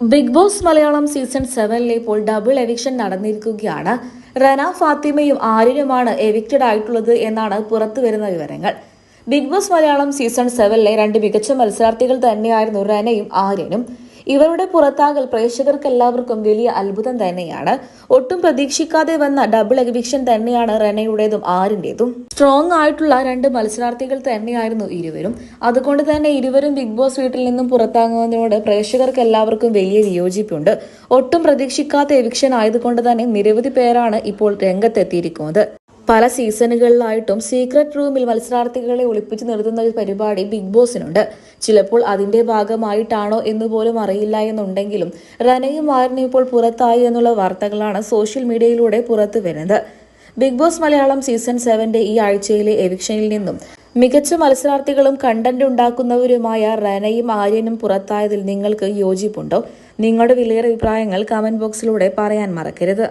Big boss Malayalam season സെവനിലെ ഇപ്പോൾ double eviction നടന്നിരിക്കുകയാണ്. റന ഫാത്തിമയും ആര്യനുമാണ് എവിക്റ്റഡ് ആയിട്ടുള്ളത് എന്നാണ് പുറത്തു വരുന്ന വിവരങ്ങൾ. ബിഗ് ബോസ് മലയാളം സീസൺ സെവനിലെ രണ്ട് മികച്ച മത്സരാർത്ഥികൾ തന്നെയായിരുന്നു റനയും ആര്യനും. ഇവരുടെ പുറത്താകൽ പ്രേക്ഷകർക്ക് എല്ലാവർക്കും വലിയ അത്ഭുതം തന്നെയാണ്. ഒട്ടും പ്രതീക്ഷിക്കാതെ വന്ന ഡബിൾ എവിക്ഷൻ തന്നെയാണ് റെനയുടേതും ആരിന്റേതും സ്ട്രോങ് ആയിട്ടുള്ള രണ്ട് മത്സരാർത്ഥികൾ തന്നെയായിരുന്നു ഇരുവരും. അതുകൊണ്ട് തന്നെ ഇരുവരും ബിഗ് ബോസ് വീട്ടിൽ നിന്നും പുറത്താകുന്നതിനോട് പ്രേക്ഷകർക്ക് എല്ലാവർക്കും വലിയ വിയോജിപ്പുണ്ട്. ഒട്ടും പ്രതീക്ഷിക്കാത്ത എവിക്ഷൻ ആയതുകൊണ്ട് തന്നെ നിരവധി പേരാണ് ഇപ്പോൾ രംഗത്തെത്തിയിരിക്കുന്നത്. പല സീസണുകളിലായിട്ടും സീക്രട്ട് റൂമിൽ മത്സരാർത്ഥികളെ ഒളിപ്പിച്ചു നിർത്തുന്ന ഒരു പരിപാടി ബിഗ് ബോസിനുണ്ട്. ചിലപ്പോൾ അതിന്റെ ഭാഗമായിട്ടാണോ എന്ന് പോലും അറിയില്ല എന്നുണ്ടെങ്കിലും റനയും ആരനും ഇപ്പോൾ പുറത്തായി എന്നുള്ള വാർത്തകളാണ് സോഷ്യൽ മീഡിയയിലൂടെ പുറത്തു വരുന്നത്. ബിഗ് ബോസ് മലയാളം സീസൺ സെവന്റെ ഈ ആഴ്ചയിലെ എവിക്ഷനിൽ നിന്നും മികച്ച മത്സരാർത്ഥികളും കണ്ടന്റ് ഉണ്ടാക്കുന്നവരുമായ റനയും ആര്യനും പുറത്തായതിൽ നിങ്ങൾക്ക് യോജിപ്പുണ്ടോ? നിങ്ങളുടെ വിലയേറെ അഭിപ്രായങ്ങൾ കമന്റ് ബോക്സിലൂടെ പറയാൻ മറക്കരുത്.